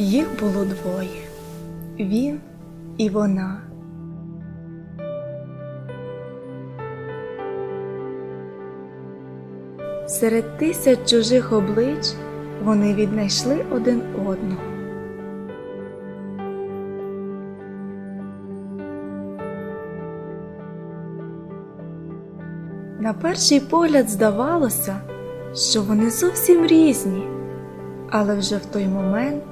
Їх було двоє він і вона. Серед тисяч чужих облич вони віднайшли один одного. На перший погляд здавалося, що вони зовсім різні, але вже в той момент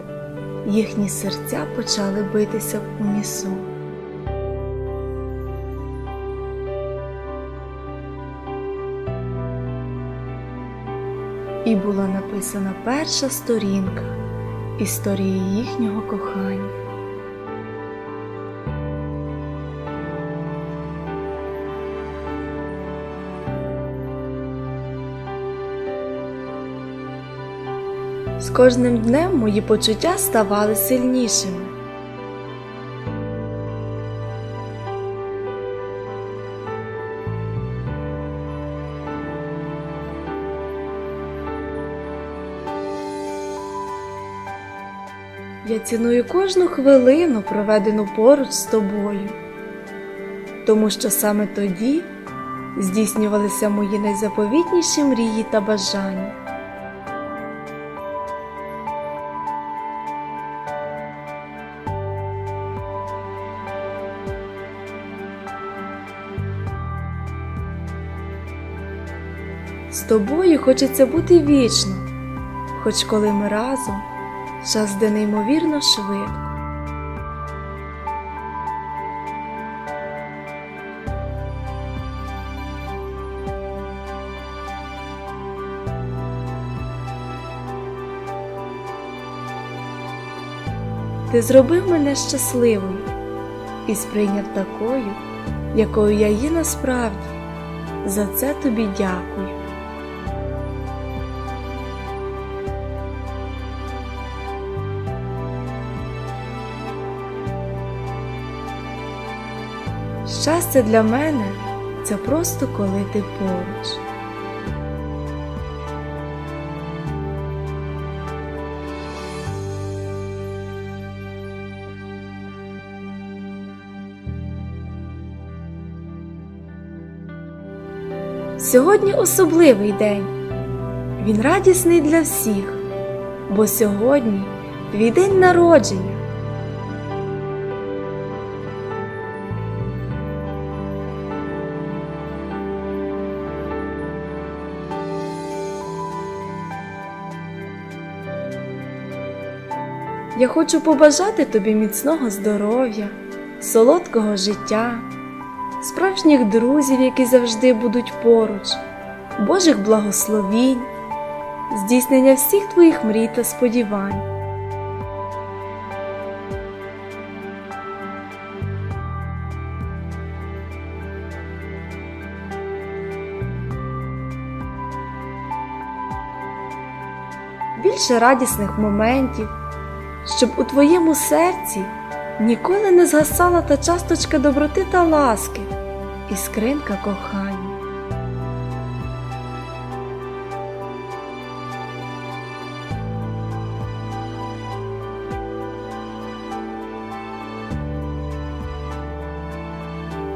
їхні серця почали битися в унісон. І була написана перша сторінка історії їхнього кохання. З кожним днем мої почуття ставали сильнішими. Я ціную кожну хвилину, проведену поруч з тобою, тому що саме тоді здійснювалися мої найзаповітніші мрії та бажання. Тобою хочеться бути вічно, хоч коли ми разом, час де неймовірно швидко. Ти зробив мене щасливою і сприйняв такою, якою я є насправді. За це тобі дякую. Щастя для мене це просто коли ти поруч. Сьогодні особливий день. Він радісний для всіх, бо сьогодні твій день народження. Я хочу побажати тобі міцного здоров'я, солодкого життя, справжніх друзів, які завжди будуть поруч, Божих благословінь, здійснення всіх твоїх мрій та сподівань. Більше радісних моментів, щоб у твоєму серці ніколи не згасала та часточка доброти та ласки і скринка кохання.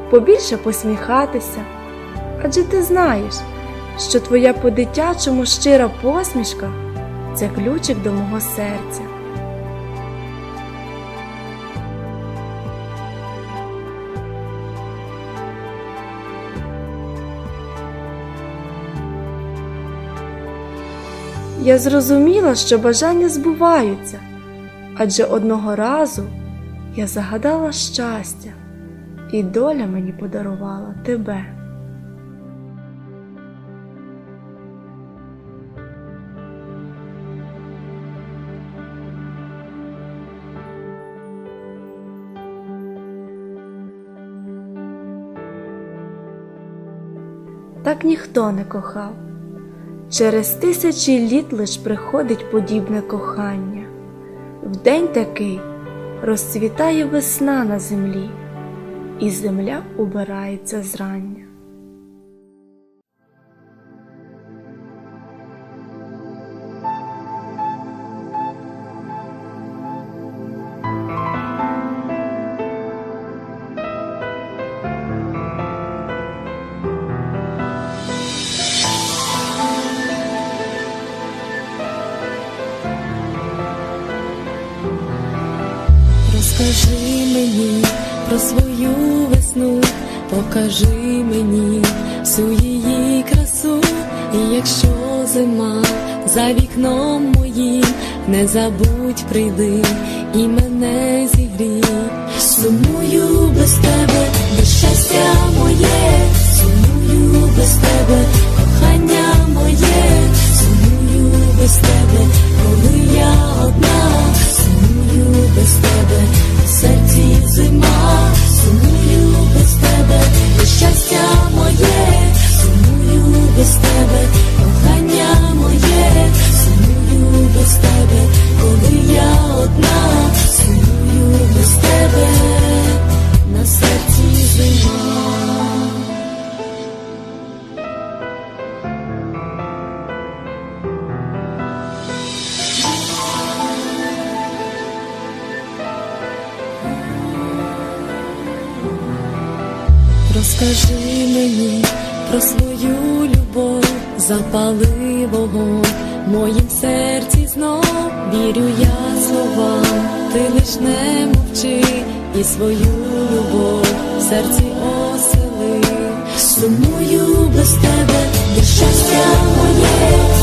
Побільше посміхатися, адже ти знаєш, що твоя по-дитячому щира посмішка це ключик до мого серця. Я зрозуміла, що бажання збуваються, адже одного разу я загадала щастя, і доля мені подарувала тебе. Так ніхто не кохав. Через тисячі літ лиш приходить подібне кохання. В день такий розцвітає весна на землі, і земля убирається зрання. Розкажи мені про свою весну, покажи мені всю її красу, і якщо зима за вікном моїм, не забудь прийди і мене зігрій. Сумую без тебе, без щастя моє, сумую без тебе, кохання моє, Розкажи мені про свою любов, запали вогонь. В моїм серці знов вірю я словам, ти лиш не мовчи і свою любов в серці осели. Сумую без тебе, де щастя моє,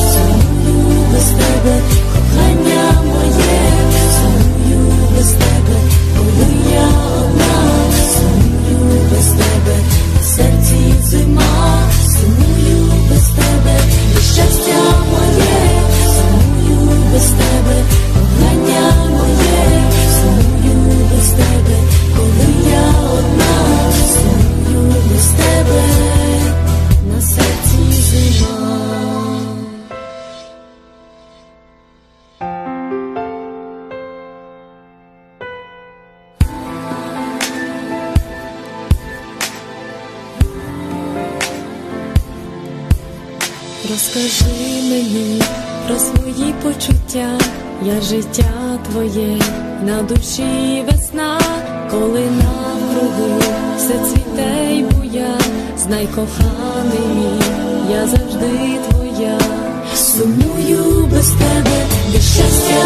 Розкажи мені про свої почуття, я життя твоє, на душі весна, коли навкруги все цвіте й буя, знай коханий мій, я завжди твоя, сумую без тебе, без щастя